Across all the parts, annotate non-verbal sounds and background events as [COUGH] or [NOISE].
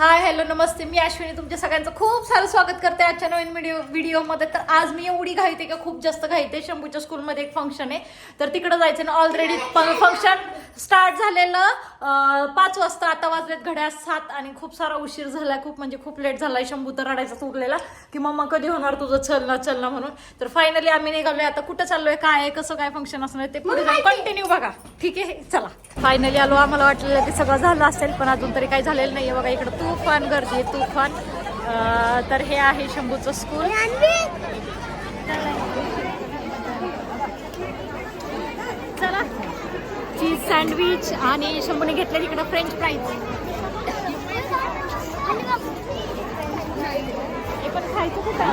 Hi hello नमस्ते. मी अश्विनी. तुमच्या सगळ्यांचं खूप सारं स्वागत करते आजच्या नवीन व्हिडिओ व्हिडिओमध्ये तर आज मी एवढी घाईते का? खूप जास्त घाईते. शंभूच्या स्कूलमध्ये एक फंक्शन आहे. तर तिकडं जायचं ना ऑलरेडी फंक्शन स्टार्ट झालेलं पाच वाजता. आता वाजलेत घड्याळ सात आणि खूप सारा उशीर झालाय. खूप म्हणजे खूप लेट झालाय. शंभू तर रडायचाच उरलेला की मम्मा कधी होणार तुझं? चल ना चल ना म्हणून. तर फायनली आम्ही निघालोय. आता कुठं चाललोय? काय आहे? कसं काय फंक्शन असणार आहे? ते पुढे कंटिन्यू बघा. ठीक आहे? चला. फायनली आलो. आम्हाला वाटलेलं की सगळं झालं असेल पण अजून तरी काही झालेलं नाहीये. बघा इकडं तुफान गर्दी आहे तुफान. तर हे आहे शंभूचं स्कूल चला. चीज सँडविच आणि शंभूने घेतलं तिकडं फ्रेंच फ्राईज हे पण खायचं कुठं?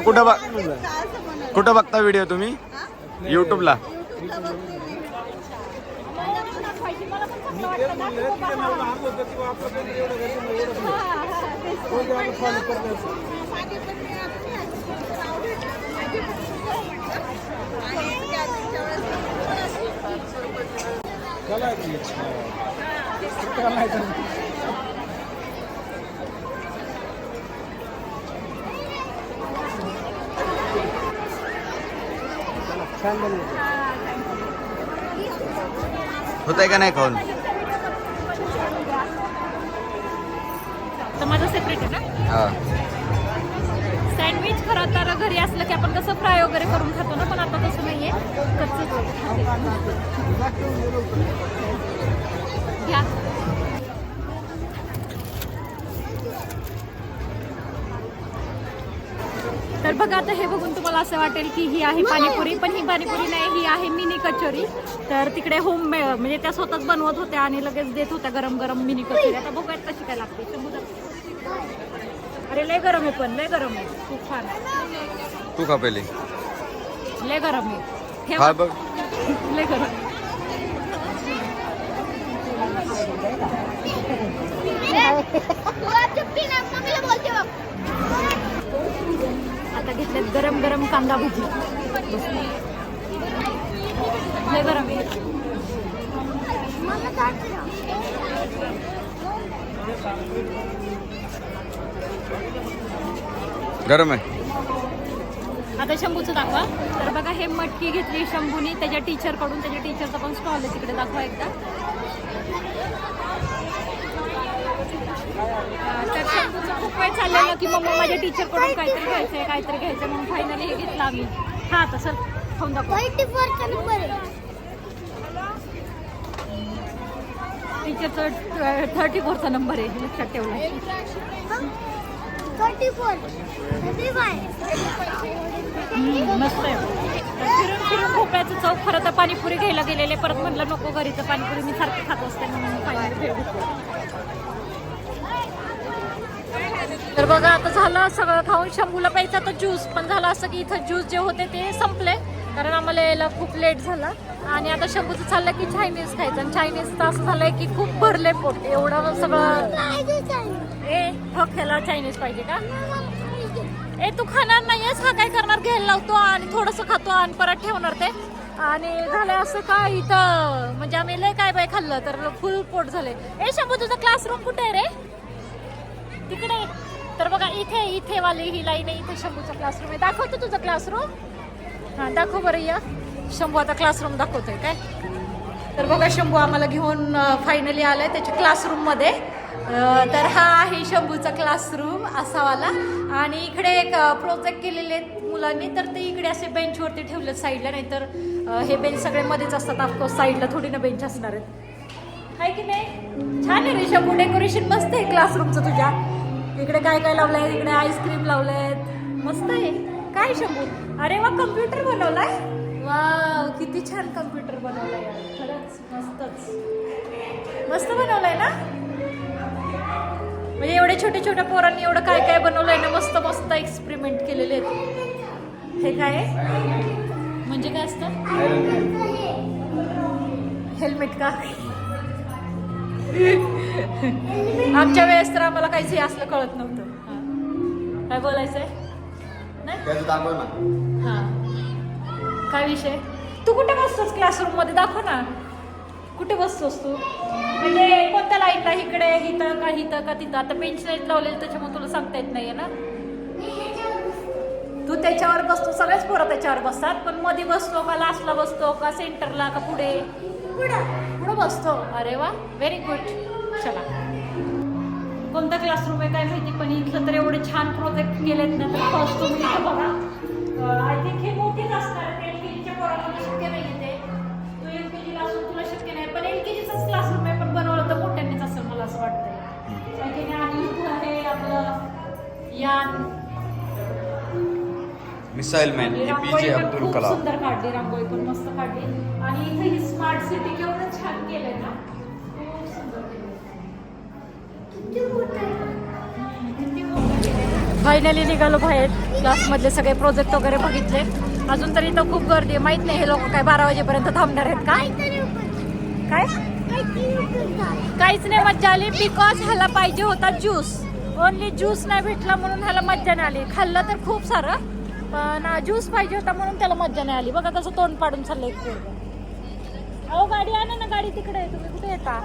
कुठं बघ कुठं बघता व्हिडिओ तुम्ही? युट्यूबला होत आहे का नाही खाऊन तर माझं सेपरेट आहे ना? सँडविच खरं तर घरी असलं की आपण कसं फ्राय वगैरे करून खातो ना पण आता तसं नाहीये. कच्चंच खाते. घ्या. बघा आता हे बघून तुम्हाला असं वाटेल की ही आहे पाणीपुरी पण ही पाणीपुरी नाही ही आहे मिनी कचोरी. तर तिकडे होम म्हणजे त्या स्वतःच बनवत होत्या आणि लगेच देत होत्या गरम गरम मिनी कचोरी. आता बघूयात कशी काय लागते. अरे लय गरम आहे पण लय गरम आहे. खूप छान तू खा पहिले. लय गरम आहे. ठेव. हा बघ. लय गरम आहे. [LAUGHS] [LAUGHS] आता घेतल्यात गरम गरम कांदा भजी. लय गरम गरम आहे. आता शंभूचं दाखवा. तर बघा हे मटकी घेतली शंभूनी त्याच्या टीचरकडून त्याच्या टीचरचा पण स्टॉल आहे तिकडे दाखवा एकदा. तर शंभूचं खूप वेळ चाललेलं की मग माझ्या टीचरकडून काहीतरी घ्यायचंय काहीतरी घ्यायचं मग फायनली हे घेतलं आम्ही. हा तसं सर खाऊन दाखव. टीचरचं थर्टी फोरचा नंबर आहे लक्षात ठेवला मस्त आहे. फिरून फिरून भोपळ्याचं चौक खरं तर पाणीपुरी घ्यायला गेलेले परत म्हणलं नको घरीचं पाणीपुरी मी सारखं खात असते म्हणून पाणीपुरी तर बघा आता झालं सगळं खाऊन. शंभूला प्यायचा तर ज्यूस पण झालं असं की इथं ज्यूस जे होते ते संपले. कारण आम्हाला यायला खूप लेट झाला. आणि आता शंभूचं चाललं की चायनीज खायचं. आणि चायनीज तर असं झालंय की खूप भरले पोट. एवढं सगळं ए ठोक्याला चायनीज पाहिजे का? ए तू खाणार नाहीयेस? हा काय करणार? घ्यायला लावतो आणि थोडस खातो आणि परत ठेवणार ते. आणि झालं असं का इथं? म्हणजे आम्ही लय काय बाय खाल्लं तर फुल पोट झाले ए शंभू तुझा क्लासरूम कुठे आहे रे? तिकडे तर बघा इथे इथे वाली ही लाईन आहे इथे शंभूचा क्लासरूम आहे. दाखवतो तुझा क्लासरूम हां दाखव बरं या. शंभू आता क्लासरूम दाखवतोय काय? तर बघा शंभू आम्हाला घेऊन फायनली आलाय त्याच्या क्लासरूममध्ये तर हा आहे शंभूचा क्लासरूम असावाला आणि इकडे एक प्रोजेक्ट केलेले आहेत मुलांनी. तर ते इकडे असे बेंचवरती ठेवले साईडला नाहीतर तर हे बेंच सगळे मध्येच असतात. ऑफकोर्स साईडला थोडी ना बेंच असणार आहेत. आहे की नाही? छान आहे रे शंभू. डेकोरेशन मस्त आहे क्लासरूमचं तुझ्या. इकडे काय काय लावलंय? इकडे आईस्क्रीम लावलेत. मस्त आहे. काय शंभू? अरे वा कम्प्युटर बनवलाय? वा किती छान कम्प्युटर बनवलाय. खरंच मस्तच. मस्त बनवलाय ना? म्हणजे एवढे छोटे छोट्या पोरांनी एवढं काय काय बनवलंय ना मस्त मस्त एक्सपेरिमेंट केलेले आहेत. हे काय? म्हणजे काय असतं? हेल्मेट का? आमच्या वेळेस तर आम्हाला काहीच हे असलं कळत नव्हतं. काय बोलायचंय? हा. काय विषय? तू कुठे बसतोस क्लासरूममध्ये दाखव ना. कुठे बसतोस तू? म्हणजे कोणत्या लाईनला इकडे इथं का इथं का तिथं? आता लाइट लावलेली त्याच्यामुळे तुला सांगता येत नाहीये ना? त्याच्यावर बसतो सगळेच पोरं त्याच्यावर बसतात. पण मध्ये बसतो का लास्टला बसतो का सेंटरला का पुढे? पुढं बसतो. अरे वा व्हेरी गुड चला. कोणता क्लासरूम आहे काय माहिती पण इथलं तर एवढे छान प्रोजेक्ट केलेत ना तर फर्स्ट तुम्ही बघा. आय थिंक हे मोठेच असणार. मिसाईल मॅन ए पी जे अब्दुल खूप कलाम सुंदर काढली रांगोळी पण मस्त काढली. आणि इथे ही स्मार्ट सिटी केवढं छान केलंय ना? खूप सुंदर फायनली निघालो बाहेर. क्लासमधले सगळे प्रोजेक्ट वगैरे बघितले. अजून तरी इथं खूप गर्दी आहे. माहीत नाही हे लोक काय बारा वाजेपर्यंत थांबणार आहेत काय? काय काहीच नाही मज्जा आली. बिकॉज ह्याला पाहिजे होता ज्यूस ओनली ज्यूस नाही भेटला म्हणून ह्याला मज्जा नाही आली. खाल्लं तर खूप सारं. पण ज्यूस पाहिजे होता म्हणून त्याला मज्जा नाही आली. बघा कसं तोंड पाडून चाललंय एक अहो गाडी आणा ना गाडी तिकडे आहे. तुम्ही कुठे येता?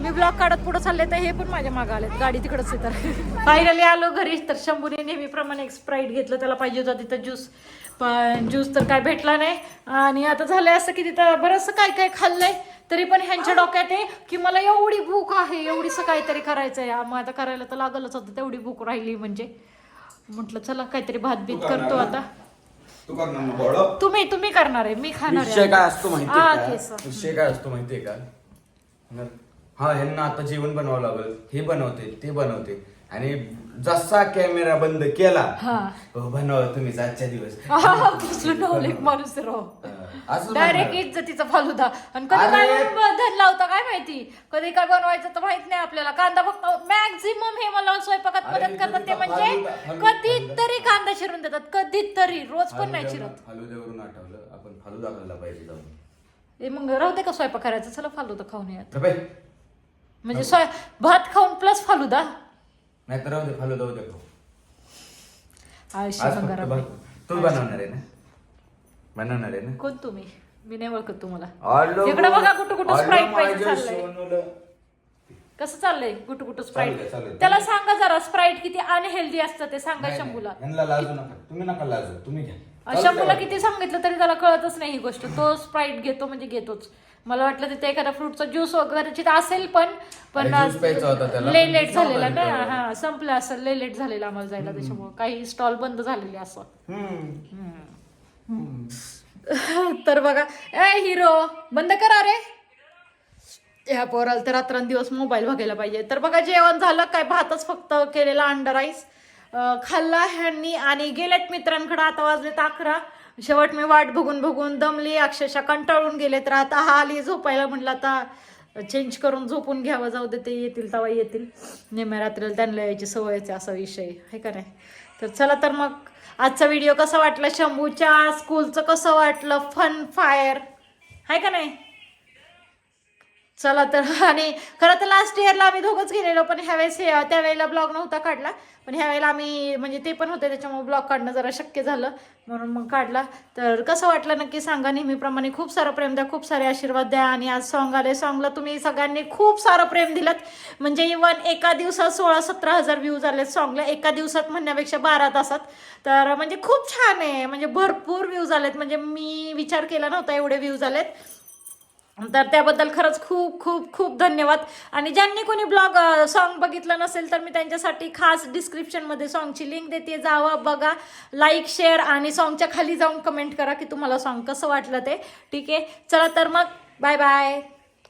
मी ब्लॉक काढत पुढे चालले तर हे पण माझ्या मागे आलेत. गाडी तिकडच आहे तर. [LAUGHS] फायनली आलो घरी. तर शंभूने नेहमीप्रमाणे एक स्प्राईट घेतलं. त्याला पाहिजे होता तिथं ज्यूस पण ज्यूस तर काय भेटला नाही. आणि आता झालंय असं की तिथं बरंचसं काय काय खाल्लंय. तरी पण ह्यांच्या डोक्यात आहे की मला एवढी भूक आहे. एवढीसं काहीतरी करायचं आहे मग आता करायला तर लागलच होतं. तेवढी भूक राहिली म्हणजे. म्हटलं चला काहीतरी भात बीत करतो आता. तू कर ना मग बोलो. तुम्ही तुम्ही करणार आहे मी खाणार विषय आहे काय असतो हा, माहितीये विषय काय असतो माहितीये का? न- हा ह्यांना आता जेवण बनवावं लागल. हे बनवते ते बनवते. आणि जसा कॅमेरा बंद केला हा. हो, बनवा तुम्हीच आजच्या दिवस. [LAUGHS] नवलेक माणूस राव असं डायरेक्ट. इज्जतीचा फालुदा. आणि कधी. काय होता काय माहिती? कधी काय बनवायचं तर माहीत नाही आपल्याला. कांदा फक्त मॅक्झिमम हे मला स्वयंपाकात अरे, मदत करतात ते म्हणजे फालुदा, फालुदा, कधीतरी कांदा चिरून देतात कधीतरी. रोज पण नाही चिरत. फालुद्यावरून आठवलं. आपण फालुदा खाल्ला पाहिजे जाऊन. मग राहू दे का स्वयंपाक करायचं? चला फालुदा खाऊन या तर बाई, म्हणजे स्वय भात खाऊन प्लस फालुदा? नाही तर राहू दे फालुदा उद्या खाऊ आयुष्य आज फक्त तू बनवणार आहे ना? बनवणार आहे ना? कोण तुम्ही? मी नाही ओळखत तुम्हाला. आलो इकडे बघा कुठं कुठं आलो स्प्राईट पाहिजे माझ्या चाललंय. सोनूला. कसं चाललंय? कुठं कुठं स्प्राईट. त्याला सांगा जरा स्प्राईट किती अनहेल्दी असतं ते सांगा नाही, शंभूला. नाही, यांना लाजू नका. तुम्ही नका लाजू. तुम्ही घ्या. चालू शंभूला ठेवा. किती सांगितलं तरी त्याला कळतच नाही ही गोष्ट. तो स्प्राईट घेतो म्हणजे घेतोच. मला वाटलं तिथे एखादा फ्रूटचा ज्यूस वगैरे तिथे असेल पण पण अरे, juice प्यायचा होता त्याला, ले पण लेट झालेला ना. हा संपलं असं ले लेट झालेलं आम्हाला जायला त्याच्यामुळे. काही स्टॉल बंद झालेले असं. तर बघा ए हिरो बंद करा रे. ह्या पोराला तर रात्रंदिवस मोबाईल बघायला पाहिजे. तर बघा जेवण झालं काय? भातच फक्त केलेला अंडा राईस खाल्ला ह्यांनी आणि गेलेत मित्रांकडे. आता वाजलेत अकरा. शेवट मी वाट बघून बघून दमली अक्षरशः कंटाळून गेले तर आता हा आली झोपायला म्हटलं आता चेंज करून झोपून घ्यावं जाऊ दे ते येतील तवा येतील. निम्या रात्रीला त्यांना यायची सवयच असा विषय आहे का नाही? तर चला तर मग आजचा व्हिडिओ कसा वाटला? शंभूच्या स्कूलचं कसं वाटलं? फन फायर आहे का नाही? चला तर. [LAUGHS] आणि खरं तर लास्ट इयरला आम्ही दोघंच गेलेलो पण ह्यावेळेस हे त्यावेळेला ब्लॉग नव्हता काढला. पण ह्यावेळेला आम्ही म्हणजे ते पण होते त्याच्यामुळे ब्लॉग काढणं जरा शक्य झालं. म्हणून मग काढला. तर कसं वाटलं नक्की सांगा. नेहमीप्रमाणे खूप सारं प्रेम द्या खूप सारे आशीर्वाद द्या. आणि आज सॉन्ग आले. सॉन्गला तुम्ही सगळ्यांनी खूप सारं प्रेम दिलं म्हणजे इवन एका दिवसात सोळा सतरा हजार व्ह्यूज आले सॉन्गला एका दिवसात म्हणण्यापेक्षा बारा तासात. तर म्हणजे खूप छान आहे. म्हणजे भरपूर व्ह्यूज आलेत. म्हणजे मी विचार केला नव्हता एवढे व्ह्यूज आलेत. तर त्याबद्दल खरंच खूप खूप खूप धन्यवाद. आणि ज्यांनी कोणी ब्लॉग सॉन्ग बघितलं नसेल तर मी त्यांच्यासाठी खास डिस्क्रिप्शनमध्ये सॉन्गची लिंक देते. जावा बघा लाईक शेअर आणि सॉन्गच्या खाली जाऊन कमेंट करा की तुम्हाला सॉन्ग कसं वाटलं ते. ठीक आहे? चला तर मग बाय बाय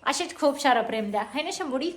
असेच खूप सारं प्रेम द्या. है ना शंभुडी?